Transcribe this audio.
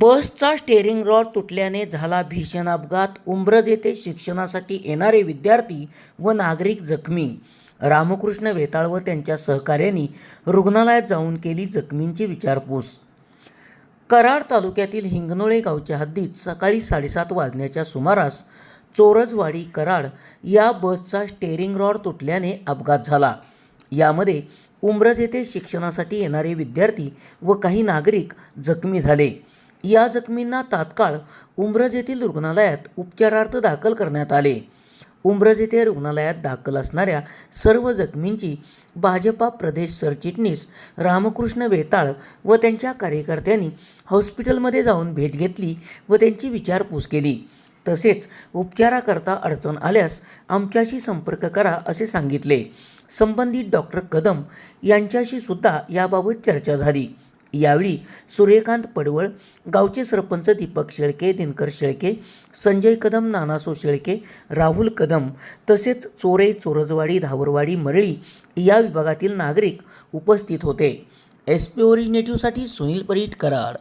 बसचा steering rod तुटल्याने झाला भीषण अपघात. उंब्रज येथे शिक्षणासाठी येणारे विद्यार्थी व नागरिक जखमी. रामकृष्ण वेताळ व त्यांच्या सहकार्यांनी रुग्णालयात जाऊन केली जखमींची विचारपूस. कराड तालुक्यातील हिंगणोळे गावच्या हद्दीत सकाळी साडेसात वाजण्याच्या सुमारास चोरजवाडी कराड या बसचा स्टेअरिंग रॉड तुटल्याने अपघात झाला. यामध्ये उमरज येथे शिक्षणासाठी येणारे विद्यार्थी व काही नागरिक जखमी झाले. या जखमींना तात्काळ उमरज येथील रुग्णालयात उपचारार्थ दाखल करण्यात आले. उमरज येथे रुग्णालयात दाखल असणाऱ्या सर्व जखमींची भाजपा प्रदेश सरचिटणीस रामकृष्ण वेताळ व त्यांच्या कार्यकर्त्यांनी हॉस्पिटलमध्ये जाऊन भेट घेतली व त्यांची विचारपूस केली. तसेच उपचाराकरता अडचण आल्यास आमच्याशी संपर्क करा असे सांगितले. संबंधित डॉक्टर कदम यांच्याशी सुद्धा याबाबत चर्चा झाली. यावेळी सूर्यकांत पडवळ गावचे सरपंच दीपक शेळके दिनकर शेळके संजय कदम नानासो शेळके राहुल कदम तसेच चोरे चोरजवाडी धावरवाडी मरळी या विभागातील नागरिक उपस्थित होते. एस पी ओरिजिनेटिव्हसाठी सुनील परीट कराड.